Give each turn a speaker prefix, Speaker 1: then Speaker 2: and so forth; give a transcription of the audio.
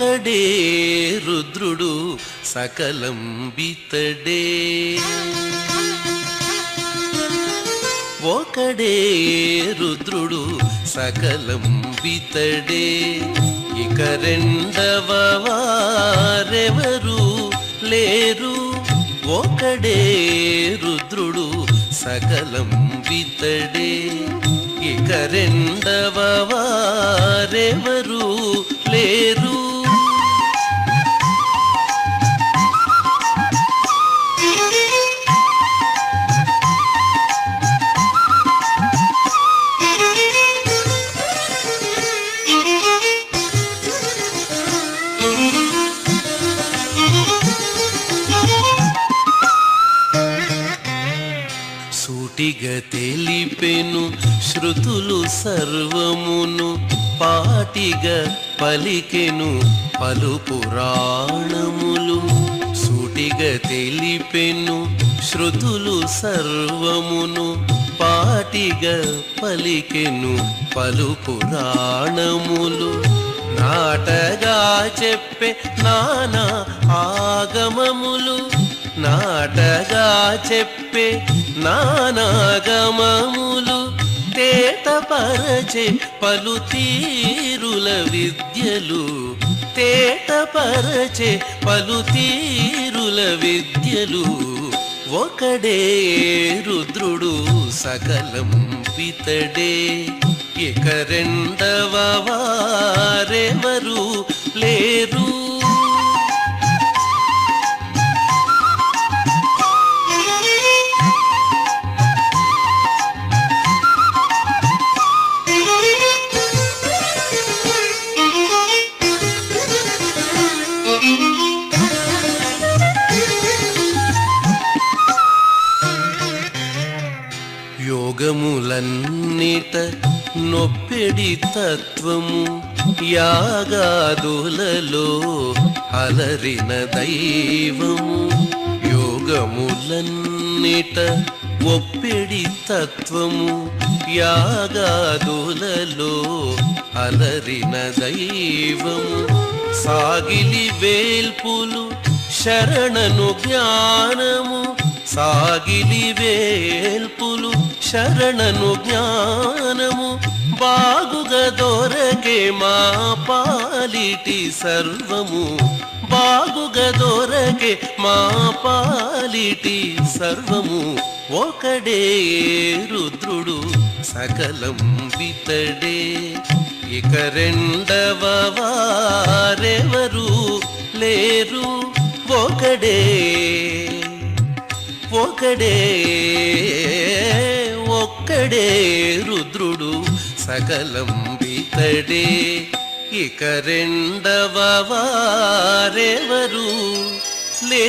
Speaker 1: ఒక్కడే సకలం బితడే ఒకడే రుద్రుడు సకలం బితడే ఇక రెండవ వారెవరు లేరు? ఒకడే రుద్రుడు సకలం బితడే ఇక రెండవ వారెవరు లేరు? సూటిగా తెలిపెను శృతులు సర్వమును పాటిగా పలికెను పలు పురాణములు సూటిగా తెలిపెను శృతులు సర్వమును పాటిగా పలికెను పలు పురాణములు నాటగా చెప్పే నానా ఆగమములు. నాటగా చెప్పే నానాగమములు తేటపరచే పలు తీరుల విద్యలు తేటపరచే పలు తీరుల విద్యలు ఒకడే రుద్రుడు సకలం పితడే. ఇక రెండవ వారెవరు లేరు? యోగములన్నిట నొప్పిడి తత్వము యాగాదులలో అలరిన దైవము. యోగములన్నిట ఒప్పిడి తత్వము యాగాదులలో అలరిన దైవము. సాగిలి వేల్పులు శరణను జ్ఞానము సాగిలి వేల్పులు శరణను జ్ఞానము బాగుగా దొరకే మా పాలిటి సర్వము. బాగుగా దొరకే మా పాలిటి సర్వము. ఒకడే రుద్రుడు సకలం వితడే. ఇక రెండవ వారెవరు లేరు? ఒకడే ఒకడే. ఒక్కడే రుద్రుడు సకలం బితడే ఇక రెండవ వారెవరు లే